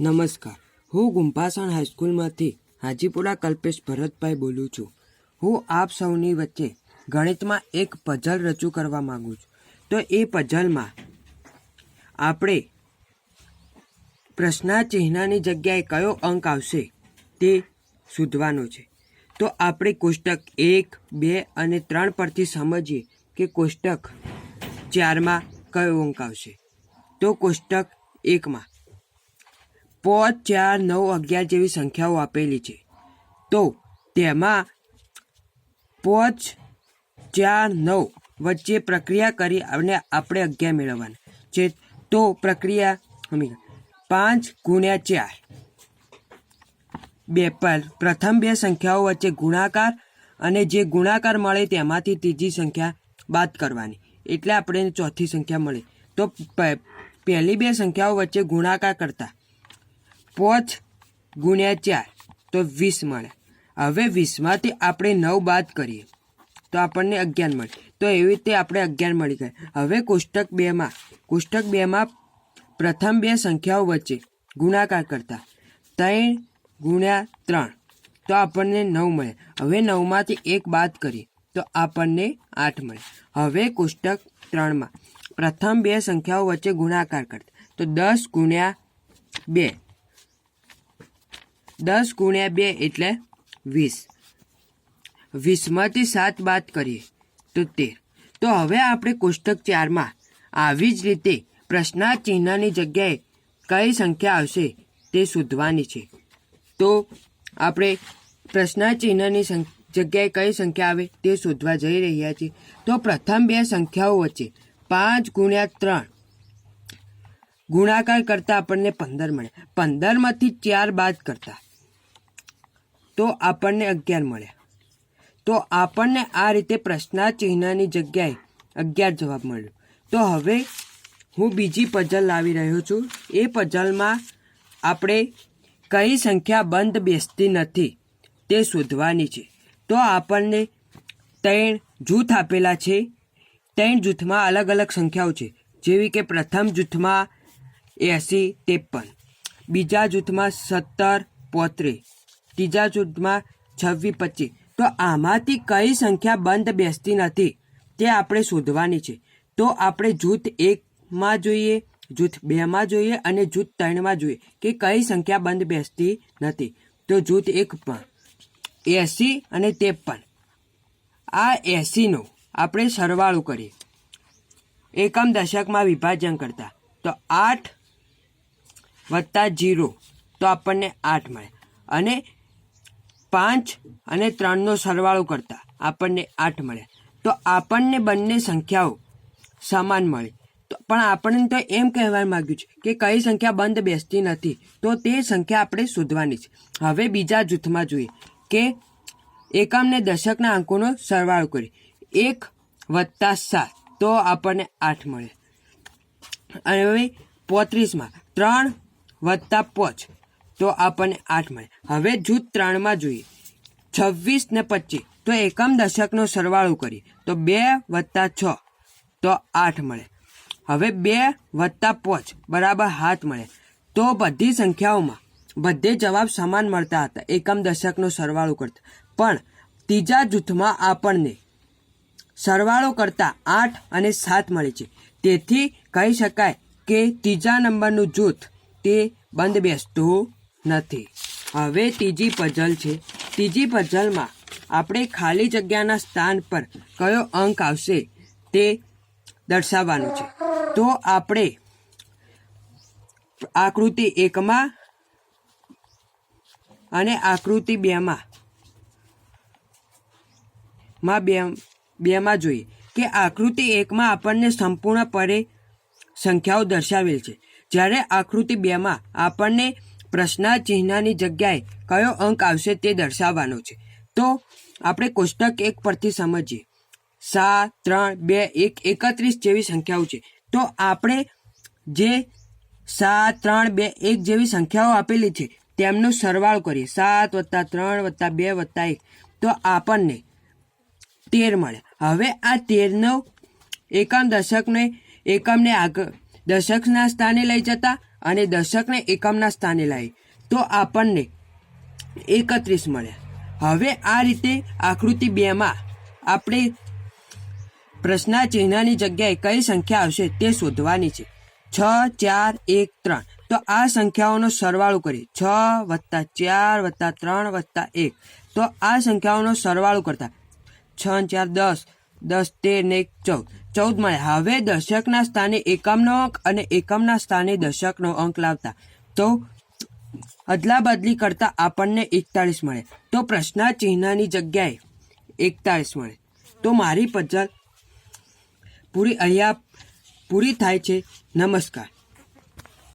નમસ્કાર. હું ગુંપાસણ હાઈસ્કૂલમાંથી હાજીપુરા કલ્પેશ ભરતભાઈ બોલું છું. હું આપ સૌની વચ્ચે ગણિતમાં એક પઝલ રજૂ કરવા માગું છું. તો એ પઝલમાં આપણે પ્રશ્નાચિહ્નની જગ્યાએ કયો અંક આવશે તે શોધવાનો છે. તો આપણે કોષ્ટક એક, બે અને ત્રણ પરથી સમજીએ કે કોષ્ટક ચારમાં કયો અંક આવશે. તો કોષ્ટક એકમાં પાંચ, ચાર, નવ, અગિયાર જેવી સંખ્યાઓ આપેલી છે. તો તેમાં પાંચ, ચાર, નવ વચ્ચે પ્રક્રિયા કરી અને આપણે અગિયાર મેળવવાના. છે તો પ્રક્રિયા પાંચ ગુણ્યા ચાર. બે પર પ્રથમ બે સંખ્યાઓ વચ્ચે ગુણાકાર અને જે ગુણાકાર મળે તેમાંથી ત્રીજી સંખ્યા બાદ કરવાની. એટલે આપણે ચોથી સંખ્યા મળે. તો પહેલી બે સંખ્યાઓ વચ્ચે ગુણાકાર કરતા. પાંચ ગુણ્યા ચાર, તો વીસ મળે. હવે વીસમાંથી આપણે નવ બાદ કરીએ, તો આપણને અગિયાર મળે. તો એવી રીતે આપણે અગિયાર મળી ગયા. હવે કોષ્ટક બેમાં કોષ્ટક બેમાં પ્રથમ બે સંખ્યાઓ વચ્ચે ગુણાકાર કરતા. ત્રણ ગુણ્યા ત્રણ, તો આપણને નવ મળે. હવે નવમાંથી એક બાદ કરીએ, તો આપણને આઠ મળે. હવે કોષ્ટક ત્રણમાં, પ્રથમ બે સંખ્યાઓ વચ્ચે ગુણાકાર કરતા. તો દસ ગુણ્યા બે દસ ગુણ્યા બે એટલે વીસ. વીસમાંથી સાત બાદ કરીએ તો તેર તો હવે આપણે કોષ્ટક ચારમાં આવી જ રીતે પ્રશ્નાર્થ ચિહ્નની જગ્યાએ કઈ સંખ્યા આવશે તે શોધવાની છે. તો આપણે પ્રશ્નાર્થ ચિહ્નની જગ્યાએ કઈ સંખ્યા આવે તે શોધવા જઈ રહ્યા છીએ. તો પ્રથમ બે સંખ્યાઓ વચ્ચે પાંચ ગુણ્યા ત્રણ ગુણાકાર કરતાં આપણને પંદર મળે. પંદરમાંથી ચાર બાદ કરતા તો આપણને અગિયાર મળ્યા તો આપણને આ રીતે પ્રશ્નાચિહ્નની જગ્યાએ અગિયાર જવાબ મળ્યો. તો હવે હું બીજી પઝલ લાવી રહ્યો છું. એ પઝલમાં આપણે કઈ સંખ્યા બંધ બેસતી નથી તે શોધવાની છે. તો આપણને ત્રણ જૂથ આપેલા છે. ત્રણ જૂથમાં અલગ અલગ સંખ્યાઓ છે. જેવી કે પ્રથમ જૂથમાં એંસી, ત્રેપન. બીજા જૂથમાં સત્તર, પોત્રીસ. ત્રીજા જૂથમાં છવ્વી પચીસ. તો આમાંથી કઈ સંખ્યા બંધ બેસતી નથી, તે આપણે શોધવાની છે. તો આપણે જૂથ એકમાં જોઈએ, જૂથ બેમાં જોઈએ અને જૂથ ત્રણમાં જોઈએ કે કઈ સંખ્યા બંધ બેસતી નથી. તો જૂથ એકમાં એંસી અને ત્રેપન. આ એંસીનો આપણે સરવાળો કરીએ. એકમ દશકમાં વિભાજન કરતા. તો આઠ વત્તા જીરો, તો આપણને આઠ મળે. અને પાંચ અને ત્રણનો સરવાળો કરતા આપણને આઠ મળે. તો આપણને બંને સંખ્યાઓ સમાન મળે. તો પણ આપણને તો એમ કહેવા માંગ્યું છે કે કઈ સંખ્યા બંધ બેસતી નથી, તો તે સંખ્યા આપણે શોધવાની છે. હવે બીજા જૂથમાં જોઈએ કે એકમને દશકના અંકોનો સરવાળો કરી એક વત્તા સાત, તો આપણને આઠ મળે. અને હવે પોત્રીસમાં ત્રણ વત્તા પાંચ તો આપણને આઠ મળે. હવે જૂથ ત્રણમાં જોઈએ. છવ્વીસ ને પચીસ. તો એકમ દશકનો સરવાળો કરીએ. તો બે વત્તા છ. તો આઠ મળે. હવે બે વત્તા પાંચ. બરાબર હાથ મળે. તો બધી સંખ્યાઓમાં બધે જવાબ સમાન મળતા હતા. એકમ દશકનો સરવાળો કરતા. પણ ત્રીજા જૂથમાં આપણને સરવાળો કરતા આઠ અને સાત મળે છે. તેથી કહી શકાય કે ત્રીજા નંબરનું જૂથ તે બંધ બેસતું નથી. હવે ત્રીજી પઝલ છે. ત્રીજી પઝલમાં આપણે ખાલી જગ્યાના સ્થાન પર કયો અંક આવશે તે દર્શાવવાનું છે. તો આપણે આકૃતિ એકમાં અને આકૃતિ બેમાં માં બે, બેમાં જોઈએ કે આકૃતિ એકમાં આપણને સંપૂર્ણપણે સંખ્યાઓ દર્શાવેલ છે. જ્યારે આકૃતિ બેમાં આપણને પ્રશ્નાર્થ ચિહ્નની જગ્યાએ કયો અંક આવશે તે દર્શાવવાનો છે. તો આપણે કોષ્ટક એક પરથી સમજીએ. સાત, ત્રણ, બે, એક, એકત્રીસ જેવી સંખ્યાઓ છે. તો આપણે જે સાત, ત્રણ, બે, એક જેવી સંખ્યાઓ આપેલી છે, તેમનો સરવાળો કરીએ. સાત વત્તા ત્રણ વત્તા બે વત્તા એક. તો આપણને તેર મળે. હવે આ તેરનો એકમ દશકને એકમને આગળ દશકના સ્થાને લઈ જતા અને દશકને એકમના સ્થાને લાવી. તો આપણને એકત્રીસ મળ્યા. હવે આ રીતે આકૃતિ બેમાં આપણે પ્રશ્ના ચિહ્નની જગ્યાએ કઈ સંખ્યા આવશે તે શોધવાની છે. છ, ચાર, એક, ત્રણ. તો આ સંખ્યાઓનો સરવાળો કરીએ. છ વત્તા ચાર વત્તા ત્રણ વત્તા એક. તો આ સંખ્યાઓનો સરવાળો કરતા. છ, ચાર, દસ. દસ, તેર ને ચૌદ. ચૌદ મળે હવે દશકના સ્થાને એકમનો અંક અને એકમના સ્થાને દશકનો અંક લાવતા. તો અદલા બદલી કરતા આપણને એકતાળીસ મળે. તો પ્રશ્ના ચિહ્નની જગ્યાએ એકતાળીસ મળે. તો મારી પજલ પૂરી અહીંયા પૂરી થાય છે. નમસ્કાર.